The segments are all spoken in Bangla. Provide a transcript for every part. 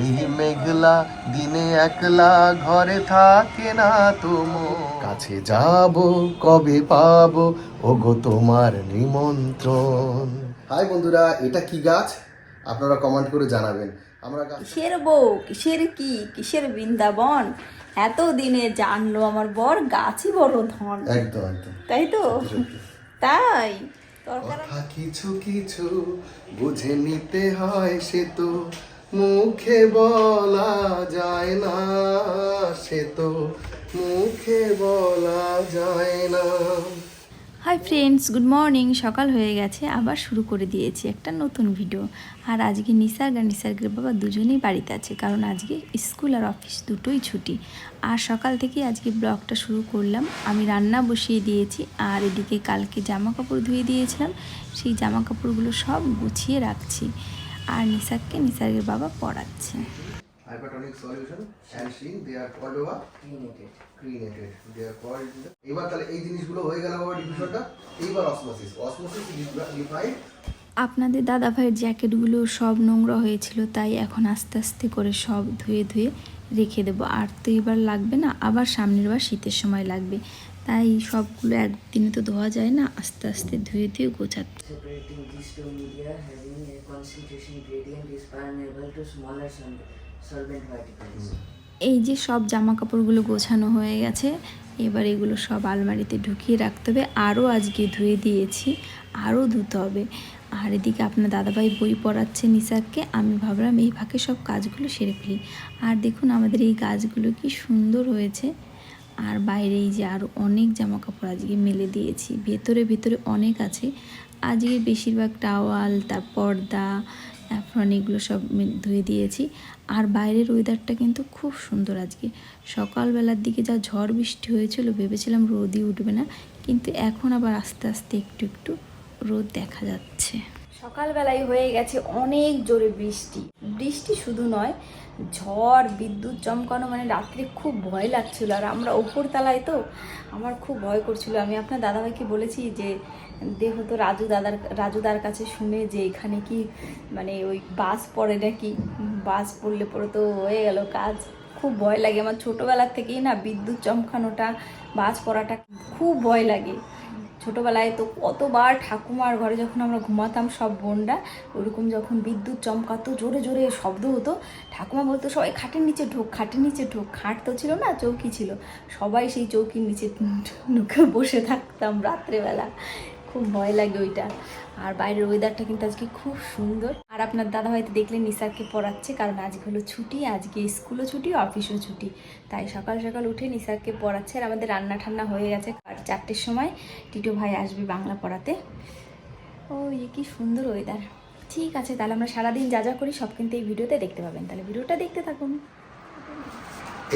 এই মেঘলা দিনে একলা ঘরে থাকে না তুমো কাছে যাব কবে পাবো ওগো তোমার নিমন্ত্রণ। হাই বন্ধুরা এটা কি গাছ? আপনারা কমেন্ট করে জানাবেন। আমরা কিসের বউ? কিসের কি? কিসের বৃন্দাবন? এত দিনে জানলো আমার বর গাছই বড় ধন। একদম একদম। তাই তো? তাই? কথা কিছু কিছু বুঝে নিতে হয় সে তো। মুখে বলা যায় না, সে তো মুখে বলা যায় না। হাই ফ্রেন্ডস গুড মর্নিং সকাল হয়ে গেছে, আবার শুরু করে দিয়েছি একটা নতুন ভিডিও আর আজকে নিসার্গ আর নিসার্গের বাবা দুজনেই বাড়িতে আছে, কারণ আজকে স্কুল আর অফিস দুটোই ছুটি। আর সকাল থেকে আজকে ব্লগটা শুরু করলাম। আমি রান্না বসিয়ে দিয়েছি, আর এদিকে কালকে জামা কাপড় ধুয়ে দিয়েছিলাম। সেই জামা কাপড়গুলো সব গুছিয়ে রাখছি। আর নিসার্গকে নিসার্গের বাবা পড়াচ্ছে। hypertonic solution and shrink they are called over crenated crenated they are called এবার তাহলে এই জিনিসগুলো হয়ে গেল বাবা ডিভিশনটা এইবার অসমোসিস অসমোসিস ডিফাইন আপনাদের দাদা ভাইয়ের জ্যাকেটগুলো সব নোংরা হয়েছিল তাই এখন আস্তে আস্তে করে সব ধুয়ে ধুয়ে রেখে দেবো। আর তো এবার লাগবে না আবার সামনের বার শীতের সময় লাগবে। তাই সবগুলো একদিনে তো ধোয়া যায় না আস্তে আস্তে ধুয়ে ধুয়ে গোছাতে. এই যে সব জামা কাপড়গুলো গোছানো হয়ে গেছে এবার এগুলো সব আলমারিতে ঢুকিয়ে রাখতে হবে। আরও আজকে ধুয়ে দিয়েছি আরও ধুতে হবে। আর এদিকে আপনার দাদাভাই বই পড়াচ্ছে নিসারকে আমি ভাবলাম এই ফাঁকে সব কাজগুলো সেরে ফেলি। আর দেখুন আমাদের এই গাছগুলো কি সুন্দর হয়েছে। আর বাইরে এই যে আরও অনেক জামা কাপড় আজকে মেলে দিয়েছি। ভেতরে ভেতরে অনেক আছে। আজকে বেশিরভাগ টাওয়াল, তার পর্দা এখন এগুলো সব ধুয়ে দিয়েছি। আর বাইরের ওয়েদারটা কিন্তু খুব সুন্দর আজকে। সকালবেলার দিকে যা ঝড় বৃষ্টি হয়েছিল, ভেবেছিলাম রোদই উঠবে না। কিন্তু এখন আবার আস্তে আস্তে একটু একটু রোদ দেখা যাচ্ছে। সকালবেলায় হয়ে গেছে অনেক জোরে বৃষ্টি। বৃষ্টি শুধু নয় ঝড়, বিদ্যুৎ চমকানো মানে রাত্রে খুব ভয় লাগছিল। আর আমরা ওপর তলায় তো, আমার খুব ভয় করছিল। আমি আপনার দাদাভাইকে বলেছি যে দেখো তো রাজু দাদার রাজুদার কাছে শুনে যে, এখানে কি মানে ওই বাস পড়ে নাকি? বাস পড়লে পরে তো হয়ে গেল কাজ। খুব ভয় লাগে। আমার ছোটোবেলার থেকেই না, বিদ্যুৎ চমকানোটা, বাস পড়াটা খুব ভয় লাগে। ছোটোবেলায় তো কতবার ঠাকুমার ঘরে যখন আমরা ঘুমাতাম, সব বোনরা ওরকম যখন বিদ্যুৎ চমকাতো, জোরে জোরে শব্দ হতো, ঠাকুমা বলতো, সবাই খাটের নিচে ঢোক, খাটের নিচে ঢোক। খাট তো ছিল না, চৌকি ছিল। সবাই সেই চৌকির নিচে ঢুকে বসে থাকতাম রাত্রেবেলা। খুব ভয় লাগে ওইটা আর বাইরের ওয়েদারটা কিন্তু আজকে খুব সুন্দর। আর আপনার দাদা হয়তো দেখলেন নিসারকে পড়াচ্ছে কারণ আজকে হলো ছুটি আজকে স্কুলও ছুটি অফিসও ছুটি। তাই সকাল সকাল উঠে নিসারকে পড়াচ্ছে আর আমাদের রান্না ঠান্না হয়ে গেছে। আর চারটের সময় টিটো ভাই আসবে বাংলা পড়াতে। ও ইয়ে কি সুন্দর ওয়েদার ঠিক আছে তাহলে আমরা সারাদিন যা যা করি সব কিন্তু এই ভিডিওতে দেখতে পাবেন। তাহলে ভিডিওটা দেখতে থাকুন।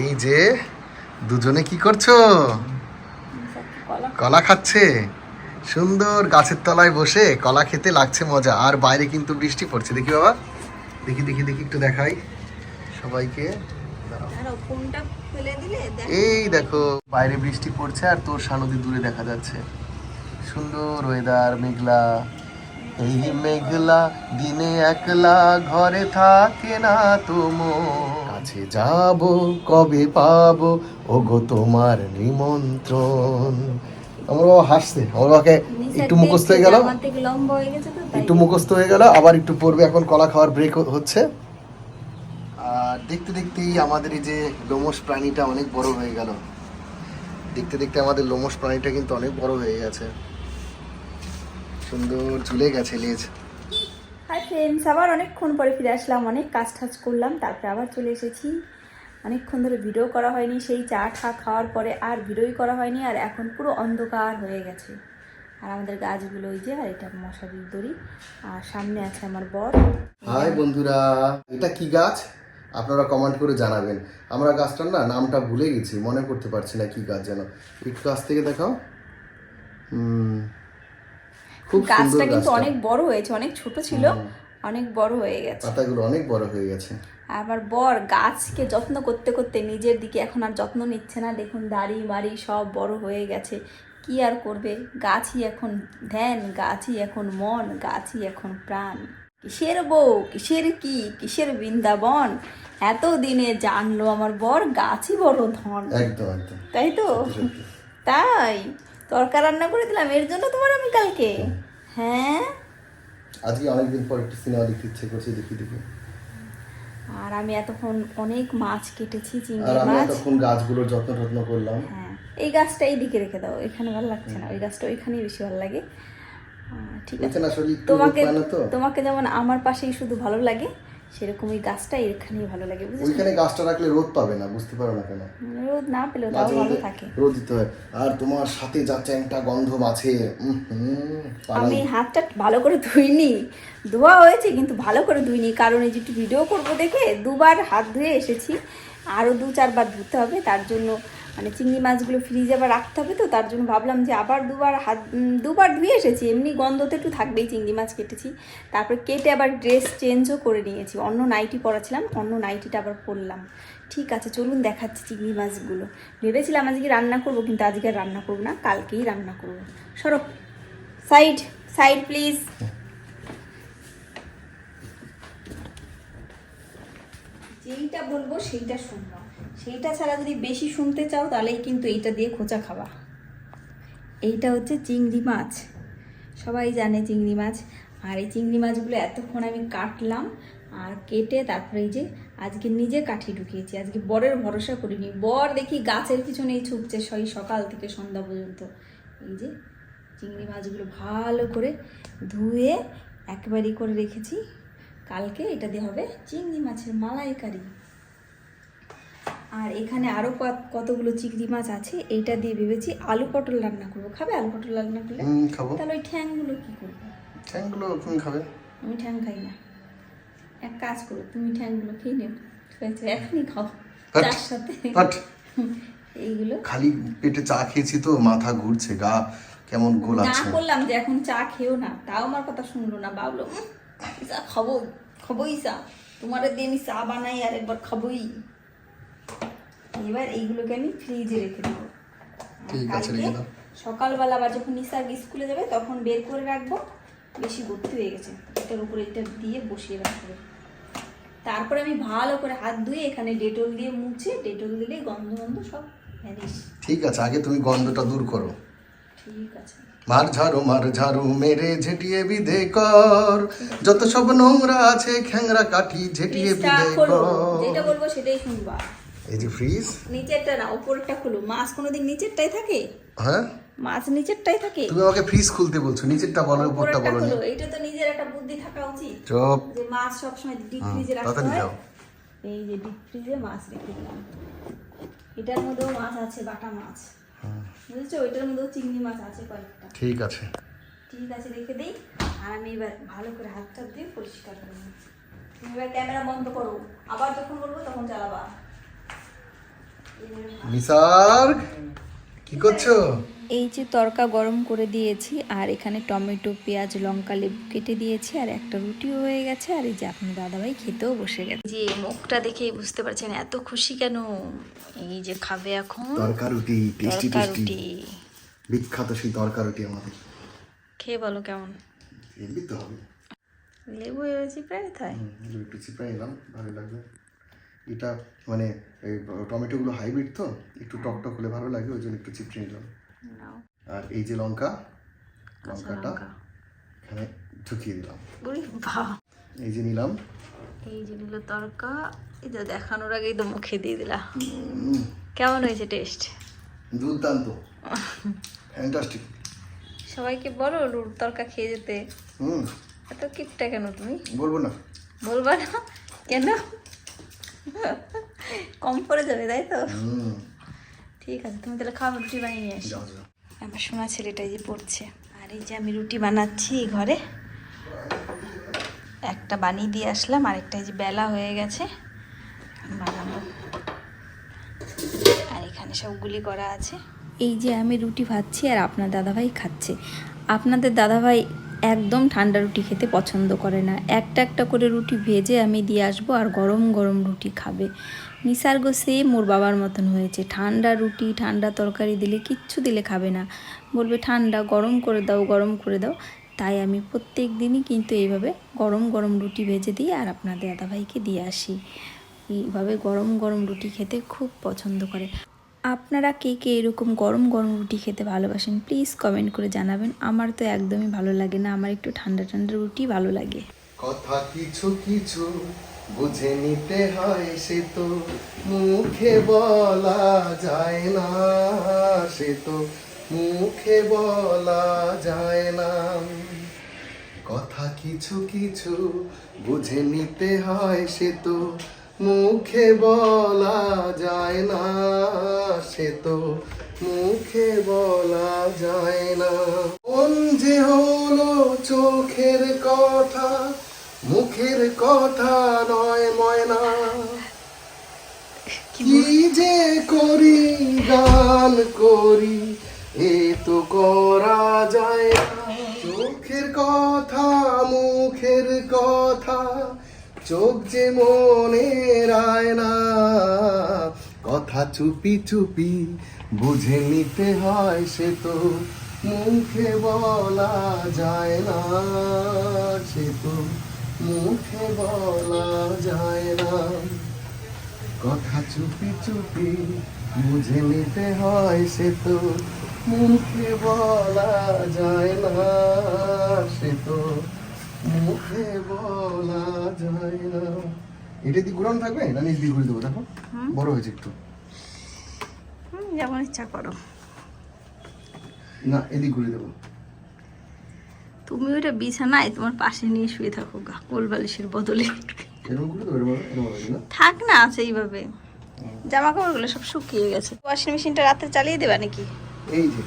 এই যে দুজনে কি করছ? কলা খাচ্ছে? সুন্দর গাছের তলায় বসে কলা খেতে লাগছে মজা আর বাইরে কিন্তু বৃষ্টি পড়ছে। দেখি বাবা দেখি দেখি দেখি একটু দেখাই সবাইকে। এই দেখো বাইরে বৃষ্টি পড়ছে আর তোর সানদি দূরে দেখা যাচ্ছে। সুন্দর ওয়েদার মেঘলা। এই মেঘলা দিনে একলা ঘরে থাকে না তুমো কাছে যাব কবে পাবো? ওগো তোমার নিমন্ত্রণ। আমার বাবা হাসছে। আমার বাবাকে একটু মুখস্থ হয়ে গেল। একটু মুখস্থ হয়ে গেল। আবার একটু পড়বে। এখন কলা খাওয়ার ব্রেক হচ্ছে। আর দেখতে দেখতেই আমাদের এই যে লোমস প্রাণীটা অনেক বড় হয়ে গেল। দেখতে দেখতে আমাদের লোমস প্রাণীটা কিন্তু অনেক বড় হয়ে গেছে। সুন্দর ঝুলে গেছে লেজ। হাই ফ্রেন্ডস আবার অনেকক্ষণ পরে ফিরে আসলাম। অনেক কাজ টাজ করলাম। তারপরে আবার চলে এসেছি। অনেকক্ষণ ধরে ভিডিও করা হয়নি সেই চা ঠা খাওয়ার পরে আর ভিডিওই করা হয়নি আর এখন পুরো অন্ধকার হয়ে গেছে। আর আমাদের গাছগুলো ওই যে আর এটা মশারির দড়ি আর সামনে আছে আমার বর। হাই বন্ধুরা এটা কি গাছ? আপনারা কমেন্ট করে জানাবেন। আমরা গাছটার না নামটা ভুলে গেছি মনে করতে পারছি না কি গাছ যেন। একটু কাছ থেকে দেখাও। খুব গাছটা কিন্তু অনেক বড় হয়েছে অনেক ছোট ছিল অনেক বড় হয়ে গেছে। পাতাগুলো অনেক বড় হয়ে গেছে। আবার বর গাছকে যত্ন করতে করতে নিজের দিকে এখন আর যত্ন নিচ্ছে না। দেখুন দাড়ি মাড়ি সব বড় হয়ে গেছে। কি আর করবে? গাছই এখন ধ্যান গাছই এখন মন গাছই এখন প্রাণ। কিসের বউ? কিসের কি? কিসের বৃন্দাবন? এত দিনে জানলো আমার বর গাছই বড় ধন। তাই তো? তাই? তরকা রান্না করে দিলাম এর জন্য তোমার আমি কালকে। হ্যাঁ। আজকে অনেকদিন পর একটু সিনেমা দেখতে ইচ্ছে করছে দেখি দেখি। আর আমি এতক্ষণ অনেক মাছ কেটেছি আর চিংড়ি আমি এতক্ষণ গাছগুলোর যত্ন টত্ন করলাম। হ্যাঁ এই গাছটা এইদিকে রেখে দাও এখানে ভালো লাগছে না ওই গাছটা ওইখানেই বেশি ভালো লাগে। ঠিক আছে। তোমাকে তোমাকে যেমন আমার পাশেই শুধু ভালো লাগে সেরকম ওই গাছটা এখানেই ভালো লাগে বুঝেছ? ওইখানে গাছটা রাখলে রোদ পাবে না বুঝতে পারো না কেন? রোদ না পেলেও তাও ভালো থাকে। রোদ দিতে হয়। আর তোমার সাথে যা চ্যাংটা গন্ধ পালাই। আমি হাতটা ভালো করে ধুইনি ধোয়া হয়েছে কিন্তু ভালো করে ধুইনি কারণ এই যে একটু ভিডিও করব দেখে দুবার হাত ধুয়ে এসেছি আরও দু চারবার ধুতে হবে তার জন্য মানে চিংড়ি মাছগুলো ফ্রিজে আবার রাখতে হবে তো, তার জন্য ভাবলাম যে আবার দুবার হাত দুবার ধুয়ে এসেছি, এমনি গন্ধ তো একটু থাকবেই চিংড়ি মাছ কেটেছি। তারপর কেটে আবার ড্রেস চেঞ্জও করে নিয়েছি, অন্য নাইটি পরাছিলাম, অন্য নাইটিটা আবার পরলাম। ঠিক আছে, চলুন দেখাচ্ছি চিংড়ি মাছগুলো। ভেবেছিলাম আজকে রান্না করব, কিন্তু আজকে রান্না করব না, কালকেই রান্না করব। সরো সাইড সাইড প্লিজ যেইটা বলব সেইটা শুনবা সেইটা ছাড়া যদি বেশি শুনতে চাও, তাহলেই কিন্তু এইটা দিয়ে খোঁচা খাওয়া এইটা হচ্ছে চিংড়ি মাছ। সবাই জানে চিংড়ি মাছ। আর এই চিংড়ি মাছগুলো এতক্ষণ আমি কাটলাম আর কেটে তারপরে এই যে আজকে নিজে কাঠি ঢুকিয়েছি। আজকে বরের ভরসা করিনি। বর দেখি গাছের পিছনেই ছুটছে সেই সকাল থেকে সন্ধ্যা পর্যন্ত। এই যে চিংড়ি মাছগুলো ভালো করে ধুয়ে একবারই করে রেখেছি। কালকে এটা দিয়ে হবে চিংড়ি মাছের মালাইকারি। আর এখানে আরও কতগুলো চিংড়ি মাছ আছে এইটা দিয়ে ভেবেছি আলু পটল রান্না করব। খাবে আলু পটল রান্না করলে? হুম খাব। তাহলে ওই ঠ্যাংগুলো কি করব? ঠ্যাংগুলো তুমি খাবে। আমি ঠ্যাং খাই না। এক কাজ করো তুমি ঠ্যাংগুলো খেয়ে নেবে। ঠিক আছে এখনই খাও। চার সাথে। এইগুলো। খালি পেটে চা খেয়েছি তো মাথা ঘুরছে গা কেমন না বললাম যে এখন চা খেও না তাও আমার কথা শুনলো না বাবলো "উম, চা খাব খাবোই চা। তোমার দিয়ে আমি চা বানাই আর একবার খাবোই। এবার এইগুলোকে আমি ফ্রিজে রেখে দেবো। ঠিক আছে, রেখে দাও। সকালবেলা আবার যখন নিশার স্কুলে যাবে তখন বের করে রাখব। বেশি ভর্তি হয়ে গেছে। এটার উপরে এটা দিয়ে বসিয়ে রাখব। তারপরে আমি ভালো করে হাত ধুয়ে এখানে ডেটল দিয়ে মুছে ডেটল দিলে গন্ধ গন্ধ সব ঠিক আছে আগে তুমি গন্ধটা দূর করো। ঠিক আছে। মার ঝাড়ু মার ঝাড়ু মেরে ঝেটিয়ে বিধে কর। যত সব নোংরা আছে খ্যাংরা কাঠি ঝেটিয়ে বিধে কর। যেটা বলব সেটাই শুনবা। এই যে ফ্রিজ নিচেরটা না উপরটা খুলো মাছ কোনোদিন নিচেরটাই থাকে? হ্যাঁ? মাছ নিচেরটাই থাকে? তুমি আমাকে ফ্রিজ খুলতে বলছো নিচেরটা বলো উপরটা বলো এইটা তো নিজের একটা বুদ্ধি থাকা উচিত। চপ। যে মাছ সবসময় ডিপ ফ্রিজে রাখতে হয়। এই যে ডিপ ফ্রিজে মাছ রেখে দিলাম। এটার মধ্যেও মাছ আছে বাটা মাছ। বুঝেছ? ওইটার মধ্যেও চিংড়ি মাছ আছে কয়েকটা। ঠিক আছে। ঠিক আছে রেখে দিই। আর আমি এবার ভালো করে হাতটা দিয়ে পরিষ্কার করে নিই। তুমি এবার ক্যামেরা বন্ধ করো। আবার যখন বলব তখন চালাবা। নিসার্গ কি করছ? এই যে তরকা গরম করে দিয়েছি আর এখানে টমেটো পেঁয়াজ লঙ্কা লেবু কেটে দিয়েছি আর একটা রুটিও হয়ে গেছে আর এই যে আপনার দাদাভাই খেতেও বসে গেছে। যে মুখটা দেখেই বুঝতে পারছেন এত খুশি কেন? এই যে খাবে এখন তরকা রুটি টেস্টি টেস্টি বিখ্যাত সেই তরকা রুটি আমাদের। খেয়ে বলো কেমন? এমনি তো হবে। লেবু এসেছি প্রায় তাই? একটু চিপড়ে নিলাম ভালো লাগবে। এটা মানে এই টমেটোগুলো হাইব্রিড তো একটু টক টক হলে ভালো লাগে ওই জন্য একটু চিপড়ে নিলাম। নাও। আর এই যে লঙ্কা লঙ্কাটা এখানে ঢুকিয়ে দিলাম। এই যে নিলাম। এই যে নিল তরকা এই যে দেখানোর আগেই তো মুখে দিয়ে দিলা। কেমন হয়েছে টেস্ট দুর্দান্ত। ফ্যান্টাস্টিক সবাইকে বলো লুর তরকা খেয়ে যেতে। হুম। এত কিপটা কেন তুমি? বলব না। বলবা না? কেন? কম পড়ে যাবে তাই তো? ঠিক আছে তুমি তাহলে খাওয়া রুটি বানিয়ে নিয়ে আসো আমার সোনা ছেলেটা এই যে পড়ছে। আর এই যে আমি রুটি বানাচ্ছি ঘরে। একটা বানিয়ে দিয়ে আসলাম আর একটা এই যে বেলা হয়ে গেছে। বানাবো। আর এখানে সবগুলি করা আছে। এই যে আমি রুটি ভাজছি আর আপনার দাদাভাই খাচ্ছে। আপনাদের দাদাভাই একদম ঠান্ডা রুটি খেতে পছন্দ করে না। একটা একটা করে রুটি ভেজে আমি দিয়ে আসব আর গরম গরম রুটি খাবে। নিসার্গ সেম ওর বাবার মতন হয়েছে। ঠান্ডা রুটি, ঠান্ডা তরকারি দিলে কিচ্ছু দিলে খাবে না। বলবে, ঠান্ডা, গরম করে দাও, গরম করে দাও। তাই আমি প্রত্যেক দিনই কিন্তু এইভাবে গরম গরম রুটি ভেজে দিই আর আপনাদের দাদাভাইকে দিয়ে আসি। এইভাবে গরম গরম রুটি খেতে খুব পছন্দ করে। আপনারা কে কে এরকম গরম গরম রুটি খেতে ভালোবাসেন প্লিজ কমেন্ট করে জানাবেন। আমার তো একদমই ভালো লাগে না, আমার একটু ঠান্ডা ঠান্ডা রুটি ভালো লাগে। কথা কিছু কিছু বুঝে নিতে হয় সে তো, মুখে বলা যায় না সে তো, মুখে বলা যায় না। কথা কিছু কিছু বুঝে নিতে হয় সে তো মুখে বলা যায় না সে তো মুখে বলা যায় না। কোন যে হলো চোখের কথা মুখের কথা নয় ময়না। কি যে করি গান করি এ তো করা যায় না। চোখের কথা মুখের কথা চোখ যে মনে রায় না কথা চুপি চুপি বুঝে নিতে হয় সে তো, মুখে বলা যায় না, সে তো মুখে বলা যায় না। কথা চুপি চুপি বুঝে নিতে হয় সে তো, মুখে বলা যায় না, সে তো মুখে বলা যায় না। এটা ঘুরানো থাকবে? না নিচ দিয়ে ঘুরে দেবো? দেখো বড় হয়েছে একটু। যেমন ইচ্ছা করো। না এদিক ঘুরে দেবো। তুমি ওইটা বিছানায় তোমার পাশে নিয়ে শুয়ে থাকো গা কোল বালিশের বদলে। থাক না আছে এইভাবে। জামা কাপড়গুলো সব শুকিয়ে গেছে। ওয়াশিং মেশিনটা রাতে চালিয়ে দেবা নাকি? এই যে।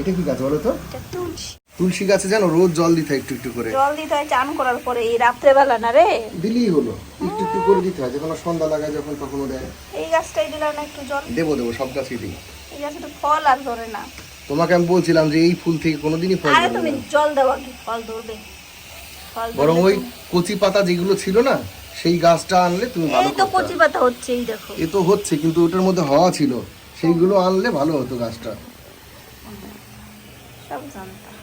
এটা কি গাছ বলো তো? তুলসী। তুলসী গাছে জানো রোজ জল দিতে হয় একটু একটু করে। জল দিতে হয় চান করার পরে এই রাত্রেবেলা না রে? দিলেই হলো। একটু একটু করে দিতে হয় যখন সন্ধ্যা লাগায় যখন তখন দেয় এই গাছটাই দিলাম না একটু জল দেবো দেবো সব গাছই দিই এই গাছে তো ফল আর ধরে না। তোমাকে আমি বলছিলাম যে এই ফুল থেকে কোনোদিনই ফল আরে তুমি জল দেওয়া কি ফল ধরবে। বরং ওই কচি পাতা যেগুলো ছিল না সেই গাছটা আনলে তুমি ভালো এই তো কচি পাতা হচ্ছে এই দেখো। এ তো হচ্ছে কিন্তু ওটার মধ্যে হওয়া ছিল সেইগুলো আনলে ভালো হতো গাছটা। সব জানতাম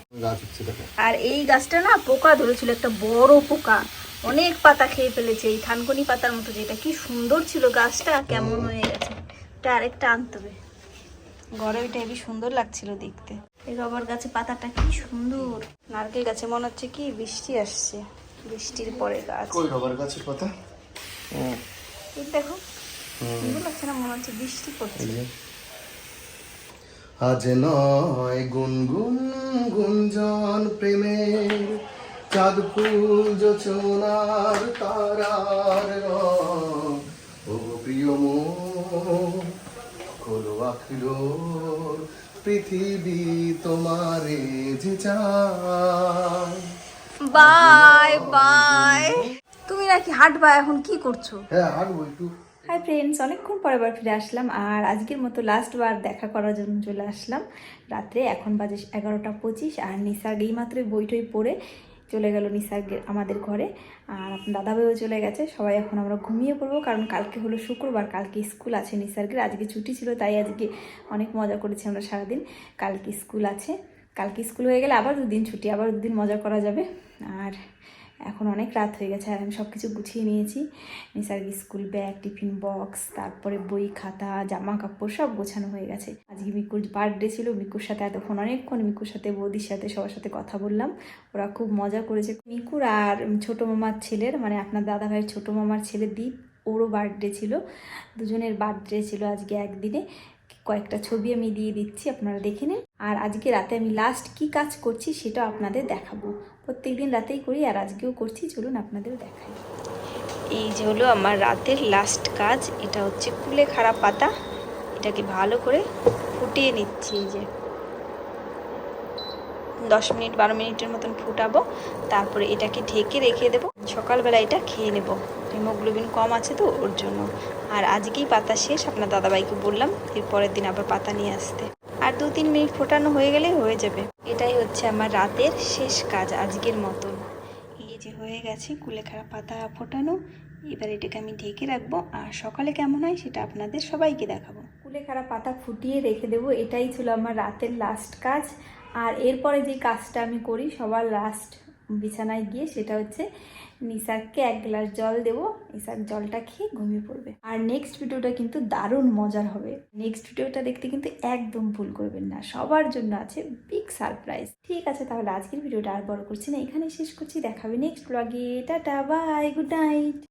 আর এই গাছটা না পোকা ধরেছিল একটা বড় পোকা। অনেক পাতা খেয়ে ফেলেছে এই থানকুনি পাতার মতো যেটা। কি সুন্দর ছিল গাছটা কেমন হয়ে গেছে। এটা আরেকটা আনতে হবে। ঘরে ওইটা হেবি সুন্দর লাগছিল দেখতে। এই রবার গাছে পাতাটা কি সুন্দর। নারকেল গাছে মনে হচ্ছে কি বৃষ্টি আসছে। বৃষ্টির পরে গাছ। কই রবার গাছের পাতা? দেখো সুন্দর লাগছে না মনে হচ্ছে বৃষ্টি পড়ছে। আজ নয় গুনগুন গুঞ্জন প্রেমের চাঁদ ফুল যোচনার তারার ও প্রিয় খোলো আখলো পৃথিবী তোমারে যে বাই বাই। তুমি নাকি হাঁটবা এখন? কি করছ? হ্যাঁ হাঁটবো একটু। হাই ফ্রেন্ডস অনেকক্ষণ পরে বার ফিরে আসলাম আর আজকের মতো লাস্ট বার দেখা করার জন্য চলে আসলাম। রাত্রে এখন বাজে এগারোটা পঁচিশ আর নিসার্গ এই মাত্রই বই টই পড়ে চলে গেল নিসার্গের আমাদের ঘরে। আর আপনার দাদাভাইও চলে গেছে, সবাই এখন আমরা ঘুমিয়ে পড়ব কারণ কালকে হলো শুক্রবার, কালকে স্কুল আছে নিসার্গের, আজকে ছুটি ছিল তাই আজকে অনেক মজা করেছি আমরা সারাদিন। কালকে স্কুল আছে, কালকে স্কুল হয়ে গেলে আবার দুদিন ছুটি, আবার দুদিন মজা করা যাবে। আর এখন অনেক রাত হয়ে গেছে, আর আমি সব কিছু গুছিয়ে নিয়েছি। Nisarg school bag, tiffin box, তারপরে বই, খাতা জামা কাপড় সব গোছানো হয়ে গেছে। আজকে মিকুর বার্থডে ছিল, মিকুর সাথে এতক্ষণ অনেকক্ষণ মিকুর সাথে, বৌদির সাথে, সবার সাথে কথা বললাম। ওরা খুব মজা করেছে। মিকুর আর ছোট মামার ছেলের মানে আপনার দাদা ভাইয়ের ছোট মামার ছেলে দীপ, ওরও বার্থডে ছিল। দুজনের বার্থডে ছিল আজকে একদিনে। কয়েকটা ছবি আমি দিয়ে দিচ্ছি, আপনারা দেখে নিন। আর আজকে রাতে আমি লাস্ট কি কাজ করছি সেটা আপনাদের দেখাবো। প্রত্যেক দিন রাতেই করি আর আজকেও করছি, চলুন আপনাদের দেখাই। এই যে হলো আমার রাতের লাস্ট কাজ, এটা হচ্ছে কুলে খারাপ পাতা। এটাকে ভালো করে ফুটিয়ে নিচ্ছি এই যে। দশ মিনিট, বারো মিনিটের মতন ফুটাবো, তারপরে এটাকে ঢেকে রেখে দেবো। সকালবেলা এটা খেয়ে নেব। হিমোগ্লোবিন কম আছে তো, ওর জন্য। আর আজকেই পাতা শেষ, আপনার দাদাভাইকে বললাম, এর পরের দিন আবার পাতা নিয়ে আসতে। আর দু তিন মিনিট ফোটানো হয়ে গেলেই হয়ে যাবে। এটাই হচ্ছে আমার রাতের শেষ কাজ আজকের মতন। এই যে হয়ে গেছে কুলেখাড়া পাতা ফোটানো। এবার এটাকে আমি ঢেকে রাখব। আর সকালে কেমন হয় সেটা আপনাদের সবাইকে দেখাবো। কুলেখাড়া পাতা ফুটিয়ে রেখে দেবো। এটাই ছিল আমার রাতের লাস্ট কাজ। আর এরপরে যে কাজটা আমি করি, সবার লাস্ট বিছানায় গিয়ে সেটা হচ্ছে নিসাককে এক গ্লাস জল দেব। নিসাক জলটা খেয়ে ঘুমিয়ে পড়বে। আর নেক্সট ভিডিওটা কিন্তু দারুণ মজার হবে। নেক্সট ভিডিওটা দেখতে কিন্তু একদম ভুল করবেন না। সবার জন্য আছে বিগ সারপ্রাইজ ঠিক আছে, তাহলে আজকের ভিডিওটা আর বড় করছি না। এখানে শেষ করছি। দেখাবে নেক্সট ব্লগে টাটা বাই গুড নাইট